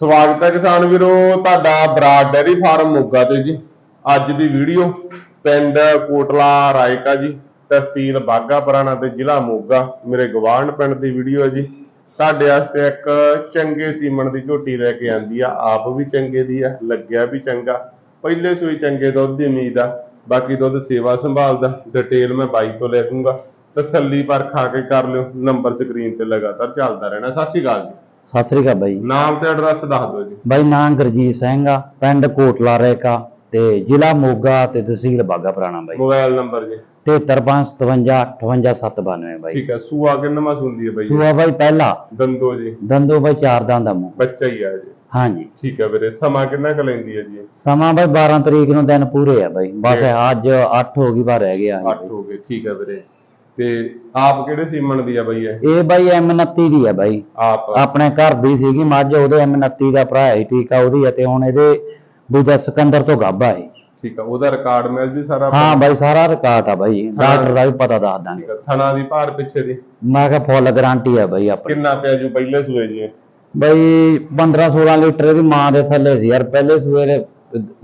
ਸਵਾਗਤ ਹੈ ਕਿਸਾਨ ਵੀਰੋ, ਤੁਹਾਡਾ ਬਰਾਡ ਡੈਰੀ ਫਾਰਮ ਮੋਗਾ ਤੇ ਜੀ। ਅੱਜ ਦੀ ਵੀਡੀਓ ਪਿੰਡ ਕੋਟਲਾ ਰਾਇਕਾ ਜੀ, ਤਹਿਸੀਲ ਬਾਗਾ ਪੁਰਾਣਾ ਤੇ ਜ਼ਿਲ੍ਹਾ ਮੋਗਾ, ਮੇਰੇ ਗਵਾਂਢ ਪਿੰਡ ਦੀ ਵੀਡੀਓ ਹੈ ਜੀ। ਤੁਹਾਡੇ ਵਾਸਤੇ ਇੱਕ ਚੰਗੇ ਸੀਮਨ ਦੀ ਝੋਟੀ ਲੈ ਕੇ ਆਂਦੀ ਆ, ਆਪ ਵੀ ਚੰਗੇ ਦੀ ਆ, ਲੱਗਿਆ ਵੀ ਚੰਗਾ। ਪਹਿਲੇ ਸੂਈ ਚੰਗੇ ਦੁੱਧ ਦੀ ਉਮੀਦ ਆ, ਬਾਕੀ ਦੁੱਧ ਸੇਵਾ ਸੰਭਾਲ ਦਾ ਡਿਟੇਲ ਮੈਂ ਬਾਈ ਤੋਂ ਲੈ ਦੂੰਗਾ। ਤਸੱਲੀ ਪਰ ਖਾ ਕੇ ਕਰ ਲਿਓ, ਨੰਬਰ ਸਕਰੀਨ ਤੇ ਲਗਾਤਾਰ ਚੱਲਦਾ ਰਹਿਣਾ। ਸਤਿ ਸ਼੍ਰੀ ਅਕਾਲ ਜੀ। ਸਤਿ ਸ੍ਰੀ ਅਕਾਲ ਬਾਈ। ਨਾਮ ਤੇ ਐਡਰੈਸ ਦੱਸ ਦਿਓ ਜੀ। ਬਾਈ ਨਾਂ ਗੁਰਜੀਤ ਸਿੰਘ ਆ ਪਿੰਡ ਕੋਟਲਾ ਰੇਕਾ ਤੇ ਜ਼ਿਲ੍ਹਾ ਮੋਗਾ ਤੇ ਤਹਿਸੀਲ ਬਾਗਾ ਪੁਰਾਣਾ ਬਾਈ। ਮੋਬਾਈਲ ਨੰਬਰ ਜੀ। 7357588792 ਬਾਈ। ਠੀਕ ਹੈ ਸੂਆ ਕਿੰਨਾ ਹੁੰਦੀ ਹੈ ਬਾਈ ਸੂਆ ਬਾਈ ਪਹਿਲਾ। ਦੰਦੋ ਜੀ। ਦੰਦੋ ਬਾਈ ਚਾਰ ਦੰਦ ਦਾ ਮੂੰਹ। ਬੱਚਾ ਹੀ ਆ ਜੀ। ਹਾਂਜੀ। ਠੀਕ ਹੈ ਵੀਰੇ ਸਮਾਂ ਕਿੰਨਾ ਕੁ ਲੈਂਦੀ ਹੈ ਜੀ? ਸਮਾਂ ਬਾਈ 12 ਤਰੀਕ ਨੂੰ ਦਿਨ ਪੂਰੇ ਆ ਬਾਈ। ਬਸ। ਅੱਜ 8 ਹੋ ਗਈ ਬਾਰ ਰਹਿ ਗਿਆ। ਅੱਠ ਹੋ ਗਏ ਠੀਕ ਹੈ ਵੀਰੇ। ਤੇ ਆਪ ਕਿਹੜੇ ਸੀਮਨ ਦੀ ਆ ਬਾਈ ਇਹ? ਇਹ ਬਾਈ M29 ਦੀ ਆ ਬਾਈ। ਆਪ ਆਪਣੇ ਘਰ ਦੀ ਸੀਗੀ ਮੱਝ ਉਹਦੇ M29 ਦਾ ਭਰਾ ਹੈ ਠੀਕ ਆ ਉਹਦੀ ਆ ਤੇ ਹੁਣ ਇਹਦੇ ਦੂਜਾ ਸਿਕੰਦਰ ਤੋਂ ਗੱਭਾ ਹੈ ਠੀਕ ਹੈ ਉਹਦਾ ਰਿਕਾਰਡ ਮਿਲ ਜੀ ਸਾਰਾ ਹਾਂ ਬਾਈ ਸਾਰਾ ਰਿਕਾਰਡ ਆ ਬਾਈ। ਡਾਕਟਰ ਦਾ ਵੀ ਪਤਾ ਦੱਸ ਦਾਂਗੇ। ਥਣਾ ਦੀ ਭਾਰ ਪਿੱਛੇ ਦੀ? ਮੈਂ ਕਿਹਾ ਫੁੱਲ ਗਾਰੰਟੀ ਆ ਬਾਈ ਆਪਣੀ। ਕਿੰਨਾ ਪਿਆ ਜੂ ਪਹਿਲੇ ਸੂਏ ਜੀ? ਬਈ 15 16 ਲੀਟਰ ਦੀ ਮਾਂ ਦੇ ਥੱਲੇ ਸੀ ਯਾਰ ਪਹਿਲੇ ਸੂਏ ਦੇ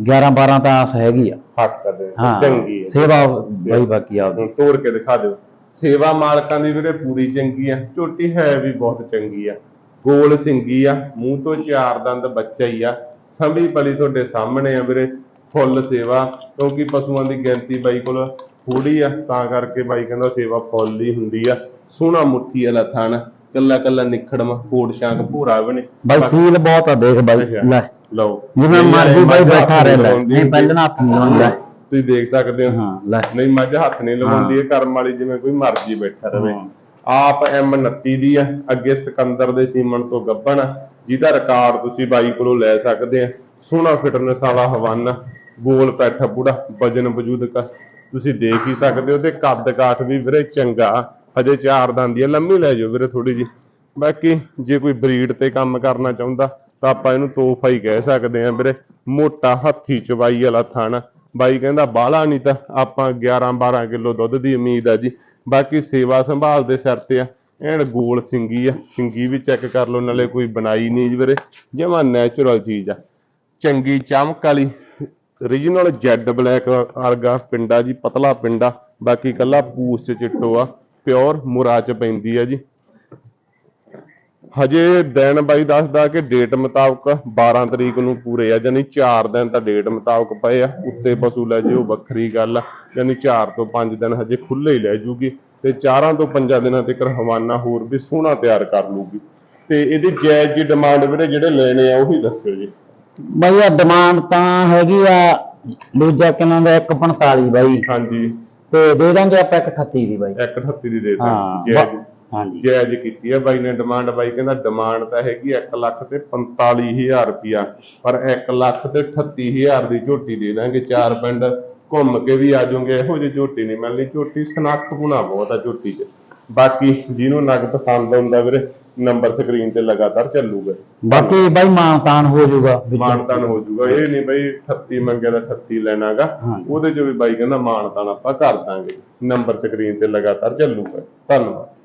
11 12 ਤਾਂ ਆਸ ਹੈਗੀ ਆ। ਹੱਥ ਕਰਦੇ ਚੰਗੀ ਸੇਵਾ ਬਈ ਬਾਕੀ ਆ। ਤੋੜ ਕੇ ਦਿਖਾ ਦਿਓ। ਸੇਵਾ ਮਾਲਕਾਂ ਦੀ ਵੀਰੇ ਪੂਰੀ ਚੰਗੀ ਆ ਝੋਟੀ ਹੈ ਵੀ ਬਹੁਤ ਚੰਗੀ ਆ। ਗੋਲ ਸਿੰਗੀ ਆ ਮੂੰਹ ਤੋਂ ਚਾਰ ਦੰਦ ਬੱਚਾ ਹੀ ਆ। ਸੰਭੀ ਪਲੀ ਤੁਹਾਡੇ ਸਾਹਮਣੇ ਆ ਵੀਰੇ ਫੁੱਲ ਸੇਵਾ ਕਿਉਂਕਿ ਪਸ਼ੂਆਂ ਦੀ ਗਿਣਤੀ ਬਾਈ ਕੋਲ ਥੋੜੀ ਆ ਤਾਂ ਕਰਕੇ ਬਾਈ ਕਹਿੰਦਾ ਸੇਵਾ ਫੁੱਲ ਹੀ ਹੁੰਦੀ ਆ। ਸੋਹਣਾ ਮੁੱਠੀ ਵਾਲਾ ਥਣ ਕੱਲਾ ਕੱਲਾ ਨਿਖੜਮ ਕੋੜ ਸ਼ਾਂਕ ਭੂਰਾ ਵੀ ਨੇ ਬਾਈ ਸੀਲ ਬਹੁਤ ਆ ਦੇਖ ਬਾਈ ਲੈ। ਲਓ। ਜਿਵੇਂ ਮਰਜ਼ੀ ਬਾਈ ਬੈਠਾ ਰਹਿੰਦਾ। ਨਹੀਂ ਪਹਿਲਾਂ ਹੱਥ ਨਹੀਂ ਲਾਉਂਦਾ। ਤੁਸੀਂ ਦੇਖ ਸਕਦੇ ਹੋ। ਨਹੀਂ ਮੱਝ ਹੱਥ ਨਹੀਂ ਲਗਾਉਂਦੀ ਇਹ ਕਰਮ ਵਾਲੀ ਜਿਵੇਂ ਕੋਈ ਮਰਜ਼ੀ ਬੈਠਾ ਰਵੇ। ਆਪ M29 ਦੀ ਆ ਅੱਗੇ ਸਿਕੰਦਰ ਦੇ ਸੀਮਨ ਤੋਂ ਗੱਬਣ ਜਿਹਦਾ ਰਿਕਾਰਡ ਤੁਸੀਂ ਬਾਈ ਕੋਲੋਂ ਲੈ ਸਕਦੇ ਆ। ਸੋਹਣਾ ਫਿਟਨੈਸ ਵਾਲਾ ਹਵਾਨਾ ਗੋਲ ਪੈਠਾ ਬੁੜਾ ਵਜਨ ਵਜੂਦ ਤੁਸੀਂ ਦੇਖ ਹੀ ਸਕਦੇ ਹੋ ਤੇ ਕੱਦ ਕਾਠ ਵੀ ਵੀਰੇ ਚੰਗਾ ਹਜੇ ਚਾਰ ਦੰਦੀ ਲੰਮੀ ਲੈ ਜਾਓ ਵੀਰੇ ਥੋੜੀ ਜੀ ਬਾਕੀ ਜੇ ਕੋਈ ਬਰੀਡ ਤੇ ਕੰਮ ਕਰਨਾ ਚਾਹੁੰਦਾ ਤਾਂ ਆਪਾਂ ਇਹਨੂੰ ਤੋਹਫਾ ਹੀ ਕਹਿ ਸਕਦੇ ਆ ਵੀਰੇ। ਮੋਟਾ ਹੱਥੀ ਚਵਾਈ ਵਾਲਾ ਥਣ ਬਾਈ ਕਹਿੰਦਾ ਬਾਹਲਾ ਨਹੀਂ ਤਾਂ ਆਪਾਂ 11 12 ਕਿਲੋ ਦੁੱਧ ਦੀ ਉਮੀਦ ਆ ਜੀ। ਬਾਕੀ ਸੇਵਾ ਸੰਭਾਲ ਦੇ ਸਿਰ ਤੇ ਆ। ਐਨ ਗੋਲ ਸਿੰਗੀ ਆ। ਸਿੰਗੀ ਵੀ ਚੈੱਕ ਕਰ ਲਓ, ਨਾਲੇ ਕੋਈ ਬਣਾਈ ਨਹੀਂ ਜੀ ਵੀਰੇ। ਜਮਾ ਨੈਚੁਰਲ ਚੀਜ਼ ਆ। ਚੰਗੀ ਚਮਕ ਵਾਲੀ ਰੀਜਨਲ ਜੈਡ ਬਲੈਕ ਵਰਗਾ ਪਿੰਡਾ ਜੀ, ਪਤਲਾ ਪਿੰਡਾ। ਬਾਕੀ ਕੱਲਾ ਪੂਸ ਚ ਚਿੱਟੋ ਆ। ਪਿਓਰ ਮੁਰਾ ਚ ਪੈਂਦੀ ਆ ਜੀ। ਹਜੇ ਦਿਨ ਬਾਈ ਦੱਸਦਾ ਕਿ ਡੇਟ ਮੁਤਾਬਕ 12 ਤਰੀਕ ਨੂੰ ਪੂਰੇ ਆ ਯਾਨੀ 4 ਦਿਨ ਤਾਂ ਡੇਟ ਮੁਤਾਬਕ ਪਏ ਆ। ਉੱਤੇ ਪਸ਼ੂ ਲੈ ਜਿਓ ਵੱਖਰੀ ਗੱਲ ਆ। ਯਾਨੀ 4 ਤੋਂ 5 ਦਿਨ ਹਜੇ ਖੁੱਲੇ ਹੀ ਲੈ ਜੂਗੀ ਤੇ 4 ਤੋਂ 5 ਦਿਨਾਂ ਤੱਕ ਹਵਾਨਾ ਹੋਰ ਵੀ ਸੋਹਣਾ ਤਿਆਰ ਕਰ ਲੂਗੀ। ਤੇ ਇਹਦੀ ਜਾਇਜ਼ ਜੀ ਡਿਮਾਂਡ ਵੀਰੇ ਜਿਹੜੇ ਲੈਣੇ ਆ ਉਹੀ ਦੱਸਿਓ ਜੀ। ਬਾਈ ਆ ਡਿਮਾਂਡ ਤਾਂ ਹੈਗੀ ਆ ਦੂਜਾ ਕਿਨਾਂ ਦਾ? 145 ਬਾਈ। ਹਾਂਜੀ। ਤੇ ਦੇ ਦਾਂਗੇ ਆਪਾਂ 138 ਦੀ ਬਾਈ। 138 ਦੀ ਦੇ ਦਾਂਗੇ। ਹਾਂਜੀ। ਜਾਇਜ਼ ਕੀਤੀ ਹੈ ਬਾਈ ਨੇ ਡਿਮਾਂਡ ਬਾਈ ਕਹਿੰਦਾ ਡਿਮਾਂਡ ਤਾਂ ਹੈਗੀ 1 ਲੱਖ ਤੇ 45000 ਰੁਪਿਆ ਪਰ 1 ਲੱਖ ਤੇ 38000 ਦੀ ਝੋਟੀ ਦੇ ਦਾਂਗੇ। ਚਾਰ ਪਿੰਡ ਘੁੰਮ ਕੇ ਵੀ ਆ ਜਾਓਗੇ। ਇਹੋ ਜਿਹੀ ਝੋਟੀ ਨਹੀਂ ਮਿਲਣੀ। ਝੋਟੀ ਸਨੱਖ ਗੁਣਾ ਬਹੁਤ ਆ ਝੋਟੀ 'ਚ। ਬਾਕੀ ਜਿਹਨੂੰ ਨਗ ਪਸੰਦ ਆਉਂਦਾ ਵੀਰੇ ਨੰਬਰ ਸਕਰੀਨ ਤੇ ਲਗਾਤਾਰ ਚੱਲੂਗਾ। ਬਾਕੀ ਬਾਈ ਮਾਨਤਾਨ ਹੋ ਜਾਊਗਾ। ਮਾਨਤਾਨ ਹੋ ਜਾਊਗਾ। ਇਹ ਨਹੀਂ ਬਈ 38 ਮੰਗਿਆ ਦਾ 38 ਲੈਣਾਗਾ। ਉਹਦੇ 'ਚ ਵੀ ਬਾਈ ਕਹਿੰਦਾ ਮਾਨਤਾਨ ਆਪਾਂ ਕਰ ਦਾਂਗੇ। ਨੰਬਰ ਸਕਰੀਨ ਤੇ ਲਗਾਤਾਰ ਚੱਲੂਗਾ। ਧੰਨਵਾਦ।